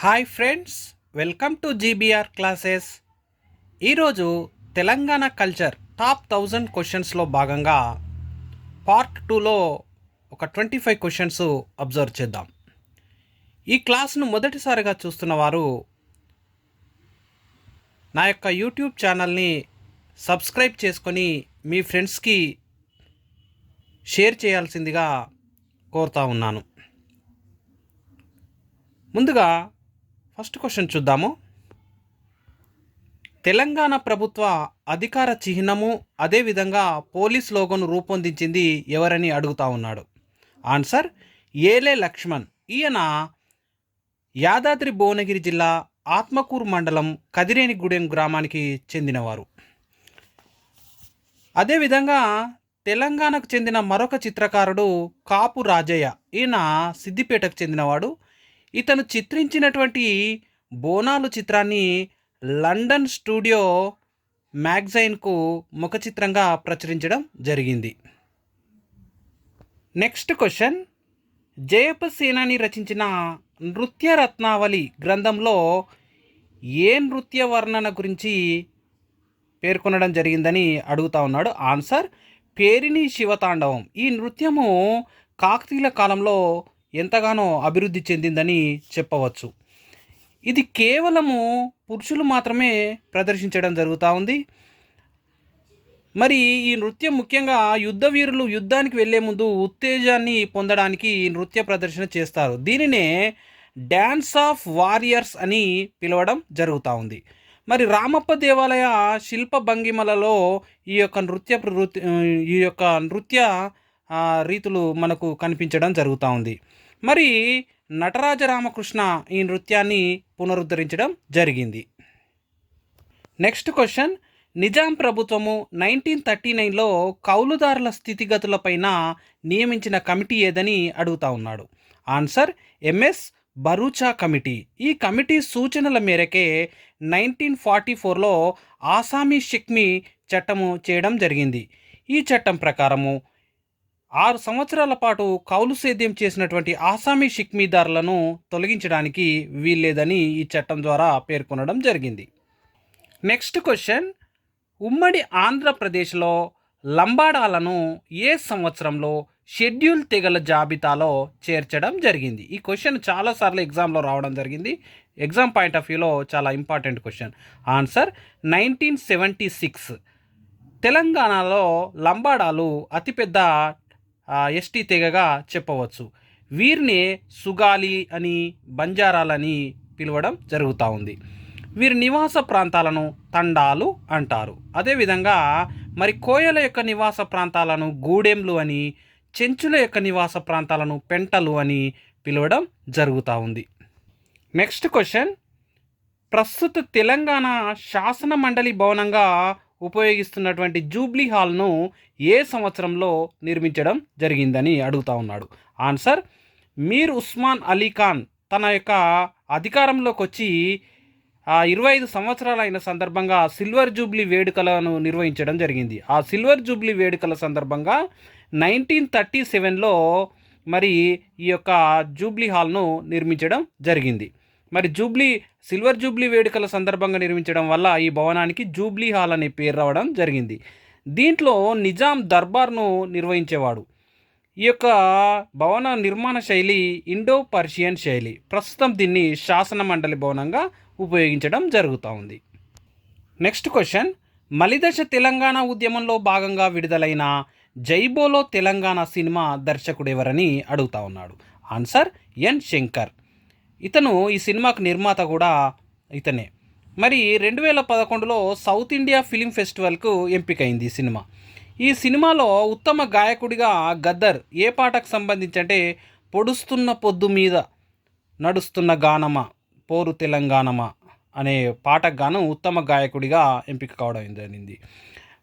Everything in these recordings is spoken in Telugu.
Hi friends welcome to GBR classes. ఈరోజు తెలంగాణ కల్చర్ టాప్ థౌజండ్ క్వశ్చన్స్లో భాగంగా పార్ట్ టూలో ఒక ట్వంటీ ఫైవ్ క్వశ్చన్స్ అబ్జర్వ్ చేద్దాం. ఈ క్లాస్ను మొదటిసారిగా చూస్తున్న వారు నా యొక్క యూట్యూబ్ ఛానల్ని సబ్స్క్రైబ్ చేసుకొని మీ ఫ్రెండ్స్కి షేర్ చేయాల్సిందిగా కోరుతా ఉన్నాను. ముందుగా ఫస్ట్ క్వశ్చన్ చూద్దాము. తెలంగాణ ప్రభుత్వ అధికార చిహ్నము అదేవిధంగా పోలీస్ లోగోను రూపొందించింది ఎవరని అడుగుతా ఉన్నాడు. ఆన్సర్ ఏలే లక్ష్మణ్. ఈయన యాదాద్రి భువనగిరి జిల్లా ఆత్మకూరు మండలం కదిరేనిగూడెం గ్రామానికి చెందినవారు. అదేవిధంగా తెలంగాణకు చెందిన మరొక చిత్రకారుడు కాపు రాజయ్య. ఈయన సిద్దిపేటకు చెందినవాడు. ఇతను చిత్రించినటువంటి బోనాలు చిత్రాన్ని లండన్ స్టూడియో మ్యాగజైన్కు ముఖ చిత్రంగా ప్రచురించడం జరిగింది. Next question. జయప సేనాని రచించిన నృత్య రత్నావళి గ్రంథంలో ఏ నృత్య వర్ణన గురించి పేర్కొనడం జరిగిందని అడుగుతా ఉన్నాడు. ఆన్సర్ పేరిణి శివతాండవం. ఈ నృత్యము కాకతీయుల కాలంలో ఎంతగానో అభివృద్ధి చెందిందని చెప్పవచ్చు. ఇది కేవలము పురుషులు మాత్రమే ప్రదర్శించడం జరుగుతూ ఉంది. మరి ఈ నృత్యం ముఖ్యంగా యుద్ధ వీరులు యుద్ధానికి వెళ్ళే ముందు ఉత్తేజాన్ని పొందడానికి ఈ నృత్య ప్రదర్శన చేస్తారు. దీనినే డ్యాన్స్ ఆఫ్ వారియర్స్ అని పిలవడం జరుగుతూ ఉంది. మరి రామప్ప దేవాలయ శిల్ప భంగిమలలో ఈ యొక్క నృత్య ఈ యొక్క నృత్య రీతులు మనకు కనిపించడం జరుగుతూ ఉంది. మరి నటరాజ రామకృష్ణ ఈ నృత్యాన్ని పునరుద్ధరించడం జరిగింది. Next question. నిజాం ప్రభుత్వము నైన్టీన్ థర్టీ నైన్లో కౌలుదారుల స్థితిగతులపైన నియమించిన కమిటీ ఏదని అడుగుతా ఉన్నాడు. Answer M S Bharucha committee. ఈ కమిటీ సూచనల మేరకే నైన్టీన్ ఫార్టీ ఫోర్లో ఆసామీ షిక్మీ చట్టము చేయడం జరిగింది. ఈ చట్టం ప్రకారము ఆరు సంవత్సరాల పాటు కౌలు సేద్యం చేసినటువంటి ఆసామీ షిక్మీదారులను తొలగించడానికి వీల్లేదని ఈ చట్టం ద్వారా పేర్కొనడం జరిగింది. Next question. ఉమ్మడి ఆంధ్రప్రదేశ్లో లంబాడాలను ఏ సంవత్సరంలో షెడ్యూల్ తెగల జాబితాలో చేర్చడం జరిగింది? ఈ క్వశ్చన్ చాలాసార్లు ఎగ్జామ్లో రావడం జరిగింది. ఎగ్జామ్ పాయింట్ ఆఫ్ వ్యూలో చాలా important question. Answer nineteen seventy six. తెలంగాణలో లంబాడాలు అతిపెద్ద ఎస్టీ తెగగా చెప్పవచ్చు. వీరిని సుగాలి అని బంజారాలని పిలవడం జరుగుతూ ఉంది. వీరి నివాస ప్రాంతాలను తండాలు అంటారు. అదేవిధంగా మరి కోయల యొక్క నివాస ప్రాంతాలను గూడెంలు అని చెంచుల యొక్క నివాస ప్రాంతాలను పెంటలు అని పిలవడం జరుగుతూ ఉంది. Next question. ప్రస్తుత తెలంగాణ శాసన మండలి భవనంగా ఉపయోగిస్తున్నటువంటి జూబ్లీ హాల్ను ఏ సంవత్సరంలో నిర్మించడం జరిగిందని అడుగుతా ఉన్నాడు. ఆన్సర్ మీర్ ఉస్మాన్ అలీ ఖాన్ తన యొక్క అధికారంలోకి వచ్చి ఇరవై ఐదు సంవత్సరాలు అయిన సందర్భంగా సిల్వర్ జూబ్లీ వేడుకలను నిర్వహించడం జరిగింది. ఆ సిల్వర్ జూబ్లీ వేడుకల సందర్భంగా నైన్టీన్ థర్టీ సెవెన్లో మరి ఈ యొక్క జూబ్లీ హాల్ను నిర్మించడం జరిగింది. మరి జూబ్లీ సిల్వర్ జూబ్లీ వేడుకల సందర్భంగా నిర్మించడం వల్ల ఈ భవనానికి జూబ్లీ హాల్ అనే పేరు రావడం జరిగింది. దీంట్లో నిజాం దర్బార్ను నిర్వహించేవాడు. ఈ యొక్క భవన నిర్మాణ శైలి ఇండో పర్షియన్ శైలి. ప్రస్తుతం దీన్ని శాసన మండలి భవనంగా ఉపయోగించడం జరుగుతూ ఉంది. Next question. మలిదశ తెలంగాణ ఉద్యమంలో భాగంగా విడుదలైన జైబోలో తెలంగాణ సినిమా దర్శకుడు ఎవరని అడుగుతా ఉన్నాడు. Answer N Shankar. ఇతను ఈ సినిమాకు నిర్మాత కూడా ఇతనే. మరి రెండు వేల పదకొండులో సౌత్ ఇండియా ఫిలిం ఫెస్టివల్కు ఎంపికైంది ఈ సినిమా. ఈ సినిమాలో ఉత్తమ గాయకుడిగా గద్దర్ ఏ పాటకు సంబంధించి అంటే పొడుస్తున్న పొద్దు మీద నడుస్తున్న గానమా పోరు తెలంగాణమా అనే పాటకు గాను ఉత్తమ గాయకుడిగా ఎంపిక కావడం జరిగింది.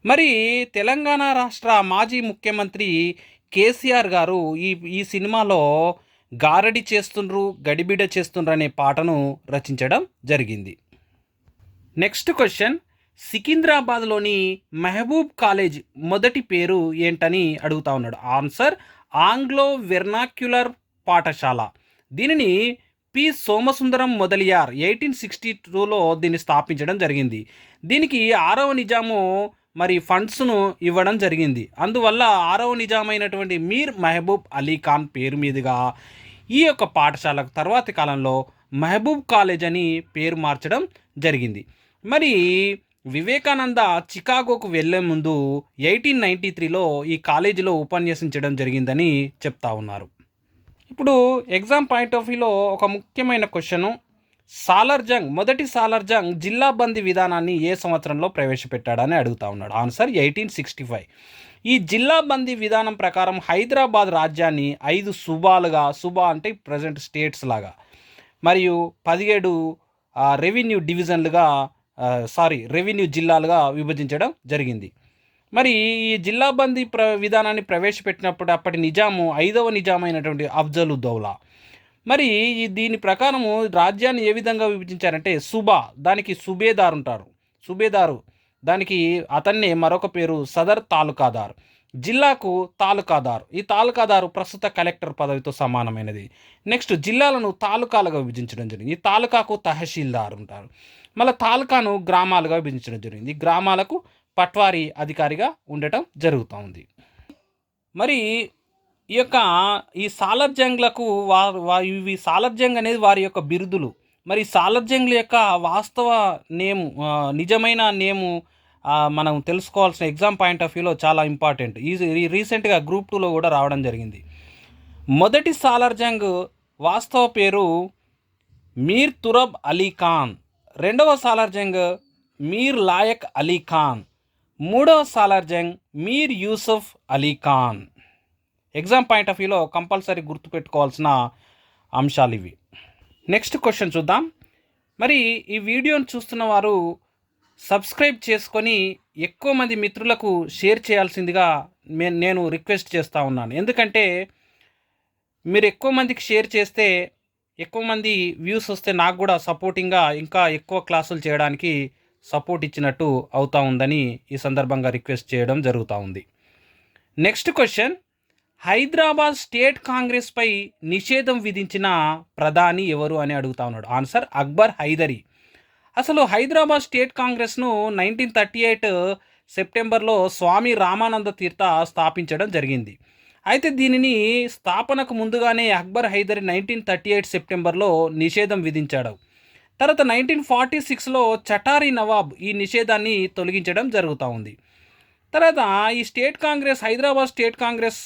మరి తెలంగాణ రాష్ట్ర మాజీ ముఖ్యమంత్రి కేసీఆర్ గారు ఈ ఈ సినిమాలో గారడి చేస్తుండ్రు గడిబిడ చేస్తుండ్రు అనే పాటను రచించడం జరిగింది. Next question. సికింద్రాబాద్లోని మెహబూబ్ కాలేజ్ మొదటి పేరు ఏంటని అడుగుతా ఉన్నాడు. ఆన్సర్ ఆంగ్లో వెర్నాక్యులర్ పాఠశాల. దీనిని P. Somasundaram Mudaliar eighteen sixty టూలో దీన్ని స్థాపించడం జరిగింది. దీనికి ఆరవ నిజాము మరి ఫండ్స్ను ఇవ్వడం జరిగింది. అందువల్ల ఆరవ నిజామైనటువంటి మీర్ మహబూబ్ అలీ ఖాన్ పేరు మీదుగా ఈ యొక్క పాఠశాలకు తర్వాతి కాలంలో మహబూబ్ కాలేజ్ అని పేరు మార్చడం జరిగింది. మరి వివేకానంద చికాగోకు వెళ్ళే ముందు ఎయిటీన్ నైంటీ త్రీలో ఈ కాలేజీలో ఉపన్యసించడం జరిగిందని చెప్తా ఉన్నారు. ఇప్పుడు ఎగ్జామ్ పాయింట్ ఆఫ్ వ్యూలో ఒక ముఖ్యమైన క్వశ్చను సాలర్జంగ్ మొదటి సాలర్జంగ్ జిల్లా బందీ విధానాన్ని ఏ సంవత్సరంలో ప్రవేశపెట్టాడని అడుగుతా ఉన్నాడు. Answer eighteen sixty five. ఈ జిల్లా బందీ విధానం ప్రకారం హైదరాబాద్ రాజ్యాన్ని ఐదు సుబాలుగా సుబా అంటే ప్రజెంట్ స్టేట్స్ లాగా మరియు పదిహేడు రెవెన్యూ డివిజన్లుగా సారీ రెవెన్యూ జిల్లాలుగా విభజించడం జరిగింది. మరి ఈ జిల్లా బందీ ప్ర విధానాన్ని ప్రవేశపెట్టినప్పుడు అప్పటి నిజాము ఐదవ నిజామైనటువంటి అఫ్జలుద్దౌలా మరి ఈ దీని ప్రకారము రాజ్యాన్ని ఏ విధంగా విభజించారంటే సుబా దానికి సుబేదార్ ఉంటారు. సుబేదారు దానికి అతన్నే మరొక పేరు సదర్ తాలూకాదార్. జిల్లాకు తాలూకాదార్. ఈ తాలూకాదారు ప్రస్తుత కలెక్టర్ పదవితో సమానమైనది. నెక్స్ట్ జిల్లాలను తాలూకాలుగా విభజించడం జరిగింది. ఈ తాలూకాకు తహసీల్దార్ ఉంటారు. మళ్ళీ తాలూకాను గ్రామాలుగా విభజించడం జరిగింది. ఈ గ్రామాలకు పట్వారీ అధికారిగా ఉండటం జరుగుతూ ఉంది మరి ఈ యొక్క ఈ సాలర్జంగ్లకు వారు ఇవి సాలర్జంగ్ అనేది వారి యొక్క బిరుదులు. మరి సాలర్జంగ్ల యొక్క వాస్తవ నేము నిజమైన నేము మనం తెలుసుకోవాల్సిన ఎగ్జామ్ పాయింట్ ఆఫ్ వ్యూలో చాలా ఇంపార్టెంట్. ఈ ఈ రీసెంట్గా గ్రూప్ టూలో కూడా రావడం జరిగింది. మొదటి సాలర్జంగ్ వాస్తవ పేరు మీర్ తురబ్ అలీ ఖాన్. రెండవ సాలర్జంగ్ మీర్ లాయక్ అలీ ఖాన్. మూడవ Salar Jung Mir Yusuf Ali Khan. Exam point of వ్యూలో కంపల్సరీ గుర్తుపెట్టుకోవాల్సిన అంశాలు ఇవి. నెక్స్ట్ క్వశ్చన్ చూద్దాం. మరి ఈ వీడియోను చూస్తున్న వారు సబ్స్క్రైబ్ చేసుకొని ఎక్కువ మంది మిత్రులకు షేర్ చేయాల్సిందిగా మే- నేను రిక్వెస్ట్ చేస్తూ ఉన్నాను. ఎందుకంటే మీరు ఎక్కువ మందికి షేర్ చేస్తే ఎక్కువ మంది వ్యూస్ వస్తే నాకు కూడా సపోర్టింగ్గా ఇంకా ఎక్కువ క్లాసులు చేయడానికి సపోర్ట్ ఇచ్చినట్టు అవుతా ఉందని ఈ సందర్భంగా రిక్వెస్ట్ చేయడం జరుగుతూ ఉంది. నెక్స్ట్ క్వశ్చన్ హైదరాబాద్ స్టేట్ కాంగ్రెస్పై నిషేధం విధించిన ప్రధాని ఎవరు అని అడుగుతా ఉన్నాడు. ఆన్సర్ అక్బర్ హైదరీ. అసలు హైదరాబాద్ స్టేట్ కాంగ్రెస్ను నైన్టీన్ థర్టీ ఎయిట్ సెప్టెంబర్లో స్వామి రామానంద తీర్థ స్థాపించడం జరిగింది. అయితే దీనిని స్థాపనకు ముందుగానే Akbar Hydari nineteen thirty eight సెప్టెంబర్లో నిషేధం విధించాడు. తర్వాత నైన్టీన్ ఫార్టీ సిక్స్లో చటారీ నవాబ్ ఈ నిషేధాన్ని తొలగించడం జరుగుతూ ఉంది. తర్వాత ఈ స్టేట్ కాంగ్రెస్ హైదరాబాద్ స్టేట్ కాంగ్రెస్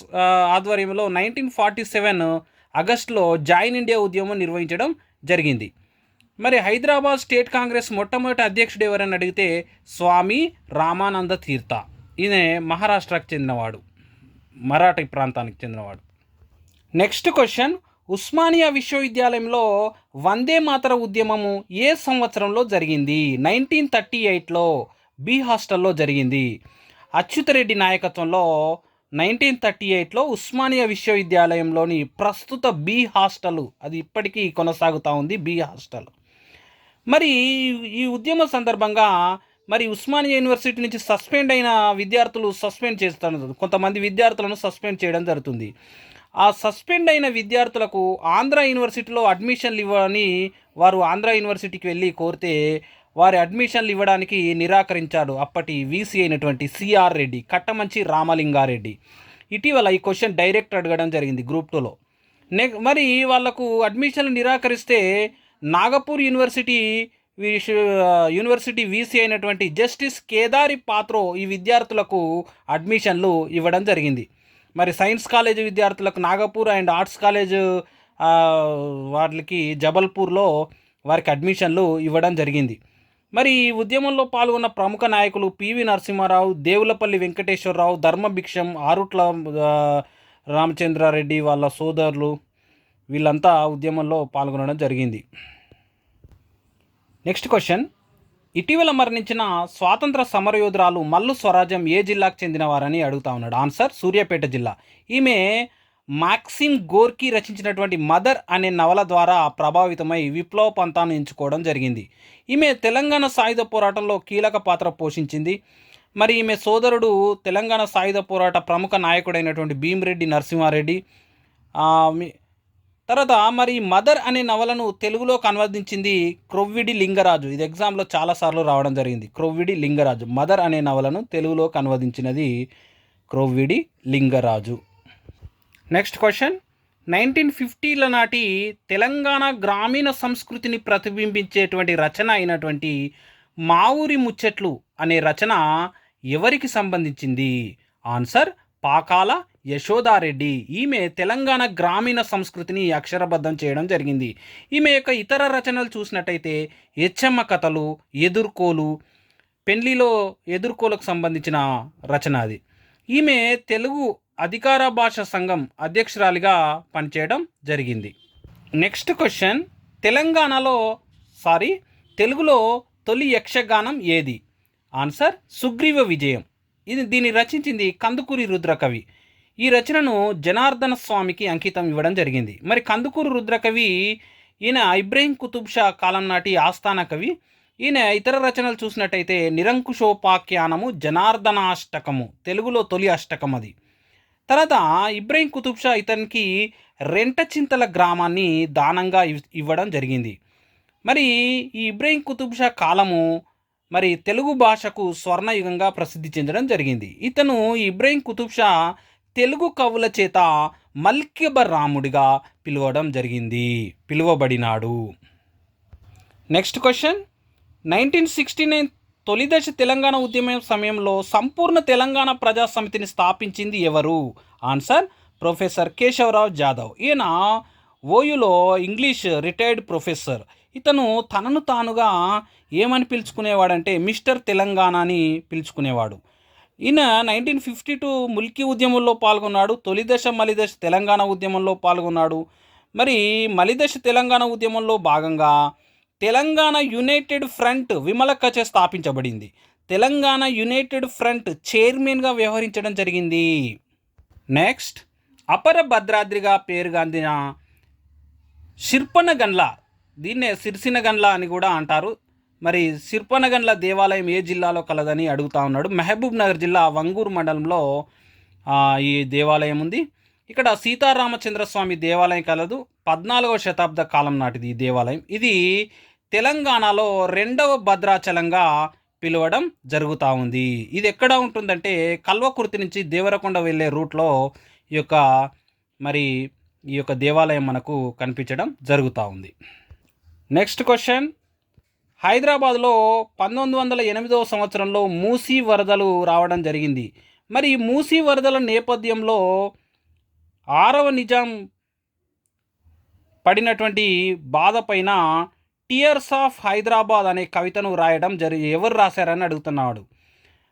ఆధ్వర్యంలో నైన్టీన్ ఫార్టీ సెవెన్ ఆగస్టులో జాయిన్ ఇండియా ఉద్యమం నిర్వహించడం జరిగింది. మరి హైదరాబాద్ స్టేట్ కాంగ్రెస్ మొట్టమొదటి అధ్యక్షుడు ఎవరని అడిగితే స్వామి రామానంద తీర్థ. ఈయన మహారాష్ట్రకు చెందినవాడు. మరాఠీ ప్రాంతానికి చెందినవాడు. Next question. ఉస్మానియా విశ్వవిద్యాలయంలో వందే మాతర ఉద్యమము ఏ సంవత్సరంలో జరిగింది? నైన్టీన్ థర్టీ ఎయిట్లో బి హాస్టల్లో జరిగింది. అచ్యుతరెడ్డి నాయకత్వంలో నైన్టీన్ థర్టీ ఎయిట్లో ఉస్మానియా విశ్వవిద్యాలయంలోని ప్రస్తుత బి హాస్టల్ అది ఇప్పటికీ కొనసాగుతూ ఉంది బి హాస్టల్. మరి ఈ ఉద్యమ సందర్భంగా మరి ఉస్మానియా యూనివర్సిటీ నుంచి సస్పెండ్ అయిన విద్యార్థులు సస్పెండ్ చేస్తాను. కొంతమంది విద్యార్థులను సస్పెండ్ చేయడం జరుగుతుంది. ఆ సస్పెండ్ అయిన విద్యార్థులకు ఆంధ్ర యూనివర్సిటీలో అడ్మిషన్లు ఇవ్వని వారు ఆంధ్ర యూనివర్సిటీకి వెళ్ళి కోరితే వారి అడ్మిషన్లు ఇవ్వడానికి నిరాకరించాడు అప్పటి వీసీ అయినటువంటి సిఆర్ రెడ్డి కట్టమంచి రామలింగారెడ్డి. ఇటీవల ఈ క్వశ్చన్ డైరెక్ట్ అడగడం జరిగింది గ్రూప్ టూలో. నె మరి వాళ్ళకు అడ్మిషన్లు నిరాకరిస్తే నాగపూర్ యూనివర్సిటీ యూనివర్సిటీ వీసీ అయినటువంటి జస్టిస్ కేదారి పాత్రో ఈ విద్యార్థులకు అడ్మిషన్లు ఇవ్వడం జరిగింది. మరి సైన్స్ కాలేజ్ విద్యార్థులకు నాగపూర్ అండ్ ఆర్ట్స్ కాలేజ్ వాళ్ళకి జబల్పూర్లో వారికి అడ్మిషన్లు ఇవ్వడం జరిగింది. మరి ఈ ఉద్యమంలో పాల్గొన్న ప్రముఖ నాయకులు పివి నరసింహారావు దేవులపల్లి వెంకటేశ్వరరావు ధర్మభిక్షం ఆరుట్ల రామచంద్రారెడ్డి వాళ్ళ సోదరులు వీళ్ళంతా ఉద్యమంలో పాల్గొనడం జరిగింది. నెక్స్ట్ క్వశ్చన్ ఇటీవల మరణించిన స్వాతంత్ర సమరయోధురాలు మల్లు స్వరాజ్యం ఏ జిల్లాకు చెందినవారని అడుగుతా ఉన్నాడు. ఆన్సర్ సూర్యాపేట జిల్లా. ఈమె మాక్సిమ్ గోర్కీ రచించినటువంటి మదర్ అనే నవల ద్వారా ప్రభావితమై విప్లవ పంతాన్ని ఎంచుకోవడం జరిగింది. ఈమె తెలంగాణ సాయుధ పోరాటంలో కీలక పాత్ర పోషించింది. మరి ఈమె సోదరుడు తెలంగాణ సాయుధ పోరాట ప్రముఖ నాయకుడైనటువంటి భీమిరెడ్డి నరసింహారెడ్డి తర్వాత మరి మదర్ అనే నవలను తెలుగులోకి అనువదించింది క్రొవ్విడి లింగరాజు. ఇది ఎగ్జామ్లో చాలాసార్లు రావడం జరిగింది. క్రొవ్విడి లింగరాజు. మదర్ అనే నవలను తెలుగులోకి అనువదించినది Krovvidi Lingaraju. Next question nineteen ఫిఫ్టీల నాటి తెలంగాణ గ్రామీణ సంస్కృతిని ప్రతిబింబించేటువంటి రచన అయినటువంటి మా ఊరి ముచ్చట్లు అనే రచన ఎవరికి సంబంధించింది? ఆన్సర్ పాకాల యశోదారెడ్డి. ఈమె తెలంగాణ గ్రామీణ సంస్కృతిని అక్షరబద్ధం చేయడం జరిగింది. ఈమె యొక్క ఇతర రచనలు చూసినట్టయితే ఎచ్చమ్మ కథలు ఎదుర్కోలు పెళ్ళిలో ఎదుర్కోలకు సంబంధించిన రచన అది. ఈమె తెలుగు అధికార భాష సంఘం అధ్యక్షురాలిగా పనిచేయడం జరిగింది. నెక్స్ట్ క్వశ్చన్ తెలంగాణలో సారీ తెలుగులో తొలి యక్షగానం ఏది? ఆన్సర్ సుగ్రీవ విజయం. ఇది దీన్ని రచించింది కందుకూరి రుద్రకవి. ఈ రచనను జనార్దన స్వామికి అంకితం ఇవ్వడం జరిగింది. మరి కందుకూరు రుద్రకవి ఈయన ఇబ్రహీం కుతుబ్ షా కాలం నాటి ఆస్థాన కవి. ఈయన ఇతర రచనలు చూసినట్టయితే నిరంకుశోపాఖ్యానము జనార్దనాష్టకము తెలుగులో తొలి అష్టకం అది తర్వాత ఇబ్రహీం కుతుబ్ షా ఇతనికి రెంటచింతల గ్రామాన్ని దానంగా ఇవ్- ఇవ్వడం జరిగింది. మరి ఈ ఇబ్రహీం కుతుబ్ షా కాలము మరి తెలుగు భాషకు స్వర్ణయుగంగా ప్రసిద్ధి చెందడం జరిగింది. ఇతను ఇబ్రహీం కుతుబ్ షా తెలుగు కవుల చేత మల్కిబ రాముడిగా పిలవడం జరిగింది. పిలువబడినాడు. Next question. Nineteen sixty nine తొలిదశ Telangana ఉద్యమం సమయంలో సంపూర్ణ తెలంగాణ ప్రజా సమితిని స్థాపించింది ఎవరు? Answer professor Keshav Rao Jadhav. ఈయన ఓయులో ఇంగ్లీష్ రిటైర్డ్ ప్రొఫెసర్. ఇతను తనను తానుగా ఏమని పిలుచుకునేవాడంటే మిస్టర్ తెలంగాణ అని పిలుచుకునేవాడు. ఈయన నైన్టీన్ ఫిఫ్టీ టూ ముల్కీ ఉద్యమంలో పాల్గొన్నాడు తొలిదశ మలిదశ తెలంగాణ ఉద్యమంలో పాల్గొన్నాడు. మరి మలిదశ తెలంగాణ ఉద్యమంలో భాగంగా తెలంగాణ యునైటెడ్ ఫ్రంట్ విమలక్కచే స్థాపించబడింది. తెలంగాణ యునైటెడ్ ఫ్రంట్ చైర్మన్గా వ్యవహరించడం జరిగింది. నెక్స్ట్ అపర భద్రాద్రిగా పేరుగాందిన శిర్పనగండ్ల దీన్నే సిరిసినగన్ల అని కూడా అంటారు. మరి సిర్పనగండ్ల దేవాలయం ఏ జిల్లాలో కలదని అడుగుతా ఉన్నాడు. మహబూబ్ నగర్ జిల్లా వంగూరు మండలంలో ఈ దేవాలయం ఉంది. ఇక్కడ సీతారామచంద్ర స్వామి దేవాలయం కలదు. పద్నాలుగవ శతాబ్ద కాలం నాటిది ఈ దేవాలయం. ఇది తెలంగాణలో రెండవ భద్రాచలంగా పిలవడం జరుగుతూ ఉంది. ఇది ఎక్కడ ఉంటుందంటే కల్వకుర్తి నుంచి దేవరకొండ వెళ్ళే రూట్లో ఈ యొక్క మరి ఈ యొక్క దేవాలయం మనకు కనిపించడం జరుగుతూ ఉంది. నెక్స్ట్ క్వశ్చన్ హైదరాబాద్లో పంతొమ్మిది వందల ఎనిమిదవ సంవత్సరంలో మూసీ వరదలు రావడం జరిగింది. మరి ఈ మూసీ వరదల నేపథ్యంలో ఆరవ నిజాం పడినటువంటి బాధ పైన టియర్స్ ఆఫ్ హైదరాబాద్ అనే కవితను రాయడం జరిగి ఎవరు రాశారని అడుగుతున్నాడు.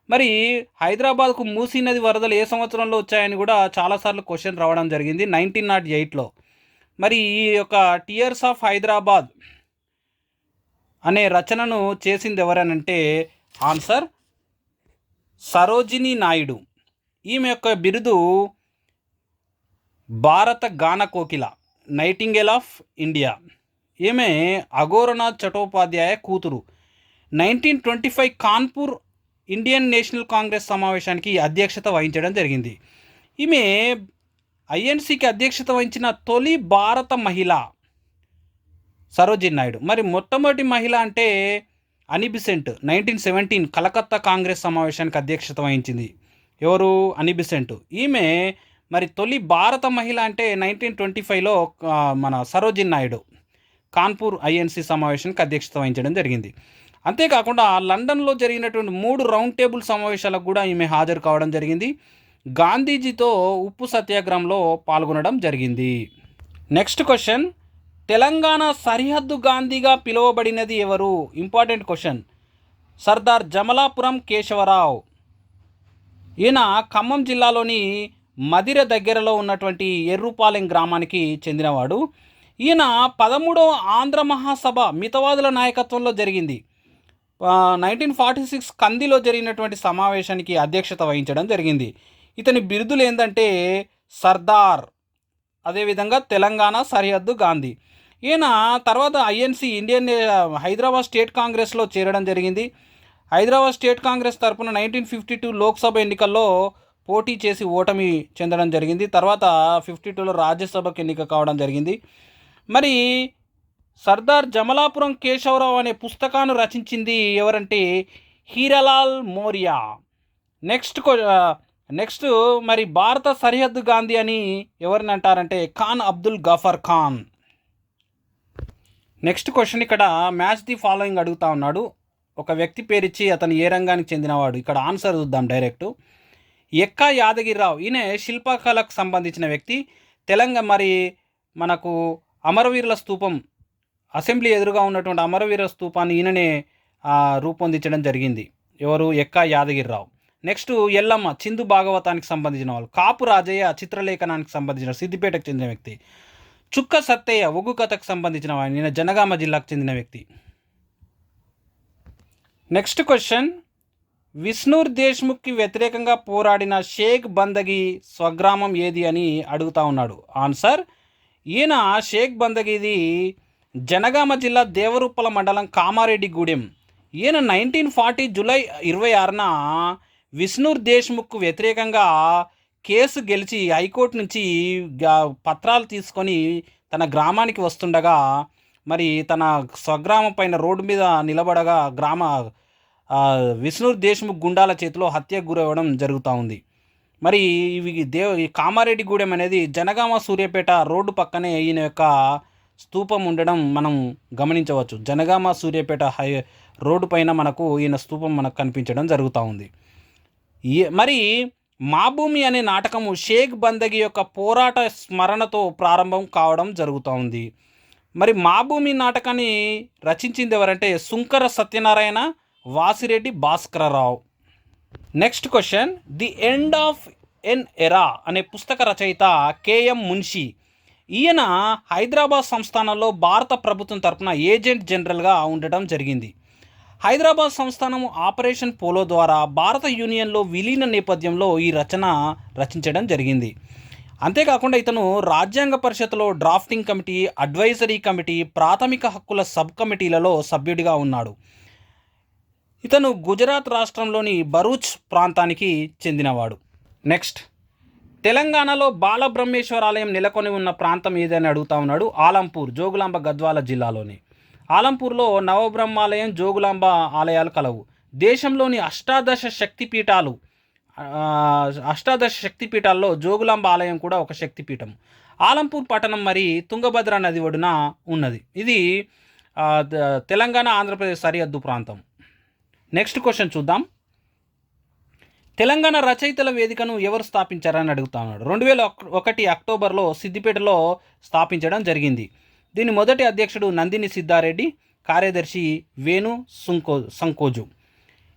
మరి హైదరాబాద్కు మూసీ నది వరదలు ఏ సంవత్సరంలో వచ్చాయని కూడా చాలాసార్లు క్వశ్చన్ రావడం జరిగింది నైన్టీన్ నాట్ ఎయిట్లో. మరి ఈ యొక్క టియర్స్ ఆఫ్ హైదరాబాద్ అనే రచనను చేసింది ఎవరనంటే ఆన్సర్ సరోజిని నాయుడు. ఈమె యొక్క బిరుదు భారత గాన కోకిల నైటింగేల్ ఆఫ్ ఇండియా. ఈమె అఘోరనాథ్ చటోపాధ్యాయ కూతురు. Nineteen twenty five Kanpur Indian National Congress సమావేశానికి అధ్యక్షత వహించడం జరిగింది. ఈమె ఐఎన్సీకి అధ్యక్షత వహించిన తొలి భారత మహిళ సరోజిన్ నాయుడు. మరి మొట్టమొదటి మహిళ అంటే Annie Besant nineteen seventeen Calcutta Congress సమావేశానికి అధ్యక్షత వహించింది. ఎవరు? అనిబిసెంట్ ఈమె మరి తొలి భారత మహిళ అంటే నైన్టీన్ ట్వంటీ ఫైవ్లో మన సరోజిన్ నాయుడు. కాన్పూర్ ఐఎన్సీ సమావేశానికి అధ్యక్షత వహించడం జరిగింది. అంతేకాకుండా లండన్లో జరిగినటువంటి మూడు రౌండ్ టేబుల్ సమావేశాలకు కూడా ఈమె హాజరు కావడం జరిగింది. గాంధీజీతో ఉప్పు సత్యాగ్రహంలో పాల్గొనడం జరిగింది. Next question. తెలంగాణ సరిహద్దు గాంధీగా పిలువబడినది ఎవరు? Important question. సర్దార్ జమలాపురం కేశవరావు. ఈయన ఖమ్మం జిల్లాలోని మదిర దగ్గరలో ఉన్నటువంటి ఎర్రుపాలెం గ్రామానికి చెందినవాడు. ఈయన పదమూడవ ఆంధ్ర మహాసభ మితవాదుల నాయకత్వంలో జరిగింది. నైన్టీన్ ఫార్టీ సిక్స్ కందిలో జరిగినటువంటి సమావేశానికి అధ్యక్షత వహించడం జరిగింది. ఇతని బిరుదులు ఏంటంటే సర్దార్ అదేవిధంగా తెలంగాణ సరిహద్దు గాంధీ. ఈయన తర్వాత ఐఎన్సి ఇండియన్ హైదరాబాద్ స్టేట్ కాంగ్రెస్లో చేరడం జరిగింది. హైదరాబాద్ స్టేట్ కాంగ్రెస్ తరపున నైన్టీన్ ఫిఫ్టీ టూ లోక్సభ ఎన్నికల్లో పోటీ చేసి ఓటమి చెందడం జరిగింది. తర్వాత ఫిఫ్టీ టూలో రాజ్యసభకు ఎన్నిక కావడం జరిగింది. మరి సర్దార్ జమలాపురం కేశవరావు అనే పుస్తకాన్ని రచించింది ఎవరంటే హీరలాల్ మోరియా. నెక్స్ట్ నెక్స్ట్ మరి భారత సరిహద్దు గాంధీ అని ఎవరిని అంటారంటే ఖాన్ అబ్దుల్ గఫర్ ఖాన్. నెక్స్ట్ క్వశ్చన్ ఇక్కడ మ్యాచ్ ది ఫాలోయింగ్ అడుగుతా ఉన్నాడు. ఒక వ్యక్తి పేరిచ్చి అతను ఏ రంగానికి చెందినవాడు? ఇక్కడ ఆన్సర్ చూద్దాం డైరెక్ట్. ఎక్కా యాదగిరిరావు ఈయన శిల్పకళకు సంబంధించిన వ్యక్తి. తెలంగాణ మరి మనకు అమరవీరుల స్తూపం అసెంబ్లీ ఎదురుగా ఉన్నటువంటి అమరవీర స్తూపాన్ని ఈయననే రూపొందించడం జరిగింది. ఎవరు? ఎక్కా యాదగిరిరావు. నెక్స్ట్ ఎల్లమ్మ చిందు భాగవతానికి సంబంధించిన వాళ్ళు. కాపు రాజయ్య చిత్రలేఖనానికి సంబంధించిన సిద్దిపేటకు చెందిన వ్యక్తి. చుక్క సత్తయ్య ఒగ్గు కథకు సంబంధించిన వాడిని ఈయన జనగామ జిల్లాకు చెందిన వ్యక్తి. Next question. విష్ణూర్ దేశ్ముఖ్కి వ్యతిరేకంగా పోరాడిన షేక్ బందగి స్వగ్రామం ఏది అని అడుగుతా ఉన్నాడు. ఆన్సర్ ఈయన షేక్ బందగిది జనగామ జిల్లా దేవరూపల మండలం కామారెడ్డిగూడెం ఈయన నైన్టీన్ ఫార్టీ జూలై ఇరవై ఆరున విష్ణూర్ దేశ్ముఖ్కు వ్యతిరేకంగా కేసు గెలిచి హైకోర్టు నుంచి పత్రాలు తీసుకొని తన గ్రామానికి వస్తుండగా మరి తన స్వగ్రామం పైన రోడ్డు మీద నిలబడగా గ్రామ విష్ణూర్ దేశ్ముఖ్ గుండాల చేతిలో హత్యకు గురవ్వడం జరుగుతూ ఉంది. మరి ఇవి దేవ ఈ కామారెడ్డిగూడెం అనేది జనగామ సూర్యాపేట రోడ్డు పక్కనే ఈయన యొక్క స్తూపం ఉండడం మనం గమనించవచ్చు. జనగామ సూర్యాపేట హై రోడ్డు పైన మనకు ఈయన స్తూపం మనకు కనిపించడం జరుగుతూ ఉంది. మరి మా భూమి అనే నాటకము షేక్ బందగి యొక్క పోరాట స్మరణతో ప్రారంభం కావడం జరుగుతూ ఉంది. మరి మా భూమి నాటకాన్ని రచించింది ఎవరంటే Sunkara Satyanarayana Vasireddy Bhaskar Rao. Next question the end of an era అనే పుస్తక రచయిత కేఎం మున్షి. ఈయన హైదరాబాద్ సంస్థానంలో భారత ప్రభుత్వం తరపున ఏజెంట్ జనరల్గా ఉండటం జరిగింది. హైదరాబాద్ సంస్థానం ఆపరేషన్ పోలో ద్వారా భారత యూనియన్లో విలీన నేపథ్యంలో ఈ రచన రచించడం జరిగింది. అంతేకాకుండా ఇతను రాజ్యాంగ పరిషత్లో డ్రాఫ్టింగ్ కమిటీ అడ్వైజరీ కమిటీ ప్రాథమిక హక్కుల సబ్ కమిటీలలో సభ్యుడిగా ఉన్నాడు. ఇతను గుజరాత్ రాష్ట్రంలోని భరూచ్ ప్రాంతానికి చెందినవాడు. నెక్స్ట్ తెలంగాణలో బాలబ్రహ్మేశ్వర ఆలయం నెలకొని ఉన్న ప్రాంతం ఏదని అడుగుతా ఉన్నాడు ఆలంపూర్ జోగులాంబ గద్వాల జిల్లాలోని. ఆలంపూర్లో నవబ్రహ్మాలయం జోగులాంబ ఆలయాలు కలవు. దేశంలోని అష్టాదశ శక్తిపీఠాలు అష్టాదశ శక్తిపీఠాల్లో జోగులాంబ ఆలయం కూడా ఒక శక్తిపీఠం. ఆలంపూర్ పట్టణం మరి తుంగభద్ర నది ఒడ్డున ఉన్నది. ఇది తెలంగాణ ఆంధ్రప్రదేశ్ సరిహద్దు ప్రాంతం. నెక్స్ట్ క్వశ్చన్ చూద్దాం. తెలంగాణ రచయితల వేదికను ఎవరు స్థాపించారని అడుగుతా ఉన్నాడు. రెండు వేల ఒకటి అక్టోబర్లో సిద్దిపేటలో స్థాపించడం జరిగింది. దీని మొదటి అధ్యక్షుడు నందిని సిద్ధారెడ్డి కార్యదర్శి వేణు సుంకో సంకోజు.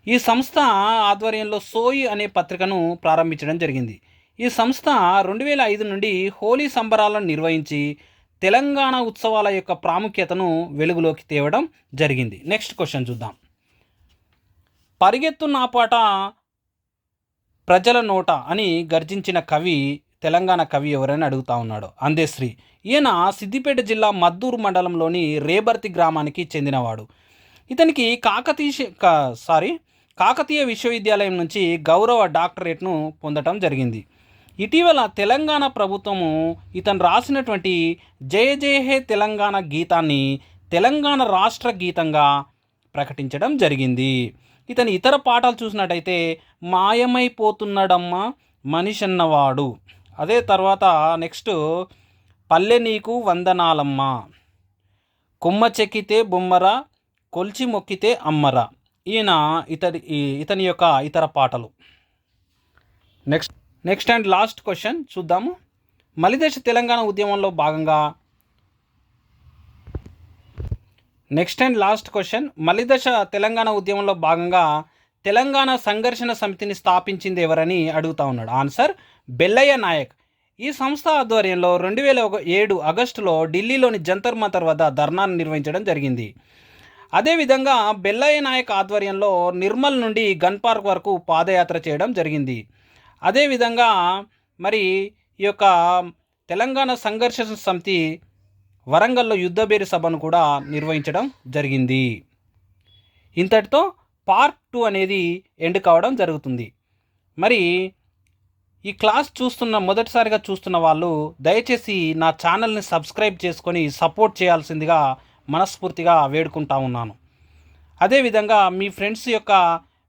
ఈ సంస్థ ఆధ్వర్యంలో సోయి అనే పత్రికను ప్రారంభించడం జరిగింది. ఈ సంస్థ రెండు వేల ఐదు నుండి హోలీ సంబరాలను నిర్వహించి తెలంగాణ ఉత్సవాల యొక్క ప్రాముఖ్యతను వెలుగులోకి తేవడం జరిగింది. నెక్స్ట్ క్వశ్చన్ చూద్దాం. పరిగెత్తున్న పాట ప్రజల నోట అని గర్జించిన కవి తెలంగాణ కవి ఎవరని అడుగుతా ఉన్నాడు. అందేశ్రీ. ఈయన సిద్దిపేట జిల్లా మద్దూరు మండలంలోని రేబర్తి గ్రామానికి చెందినవాడు. ఇతనికి కాకతీయ సారీ కాకతీయ విశ్వవిద్యాలయం నుంచి గౌరవ డాక్టరేట్ను పొందటం జరిగింది. ఇటీవల తెలంగాణ ప్రభుత్వము ఇతను రాసినటువంటి జయ జయ హే తెలంగాణ గీతాన్ని తెలంగాణ రాష్ట్ర గీతంగా ప్రకటించడం జరిగింది. ఇతని ఇతర పాఠాలు చూసినట్టయితే మాయమైపోతున్నాడమ్మా మనిషన్నవాడు. అదే తర్వాత నెక్స్ట్ పల్లె నీకు వందనాలమ్మ. కొమ్మ చెక్కితే బొమ్మర కొల్చి మొక్కితే అమ్మర. ఈయన ఇతడి ఇతని యొక్క ఇతర పాటలు. Next next and last question చూద్దాము. మలిదేశ తెలంగాణ ఉద్యమంలో భాగంగా నెక్స్ట్ అండ్ లాస్ట్ క్వశ్చన్ మలిదశ తెలంగాణ ఉద్యమంలో భాగంగా తెలంగాణ సంఘర్షణ సమితిని స్థాపించింది ఎవరని అడుగుతా ఉన్నాడు. ఆన్సర్ బెల్లయ్య నాయక్. ఈ సంస్థ ఆధ్వర్యంలో రెండు వేల ఒక ఏడు ఆగస్టులో ఢిల్లీలోని జంతర్ మంతర్ వద్ద ధర్నాను నిర్వహించడం జరిగింది. అదేవిధంగా బెల్లయ్య నాయక్ ఆధ్వర్యంలో నిర్మల్ నుండి గన్ పార్క్ వరకు పాదయాత్ర చేయడం జరిగింది. అదేవిధంగా మరి ఈ యొక్క తెలంగాణ సంఘర్షణ సమితి వరంగల్లో యుద్ధబేరి సభను కూడా నిర్వహించడం జరిగింది. ఇంతటితో పార్ట్ టూ అనేది ఎండ్ కావడం జరుగుతుంది. మరి ఈ క్లాస్ చూస్తున్న మొదటిసారిగా చూస్తున్న వాళ్ళు దయచేసి నా ఛానల్ని సబ్స్క్రైబ్ చేసుకొని సపోర్ట్ చేయాల్సిందిగా మనస్ఫూర్తిగా వేడుకుంటా ఉన్నాను. అదేవిధంగా మీ ఫ్రెండ్స్ యొక్క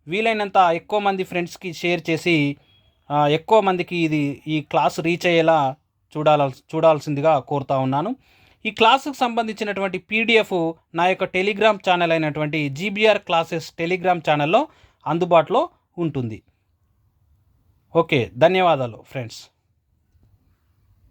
వీలైనంత ఎక్కువ మంది ఫ్రెండ్స్కి షేర్ చేసి ఎక్కువ మందికి ఇది ఈ క్లాస్ రీచ్ అయ్యేలా చూడాల చూడాల్సిందిగా కోరుతా ఉన్నాను. ఈ క్లాసుకు సంబంధించినటువంటి పీడిఎఫ్ నా యొక్క టెలిగ్రామ్ ఛానల్ అయినటువంటి జీబీఆర్ క్లాసెస్ టెలిగ్రామ్ ఛానల్లో అందుబాటులో ఉంటుంది. ఓకే ధన్యవాదాలు ఫ్రెండ్స్.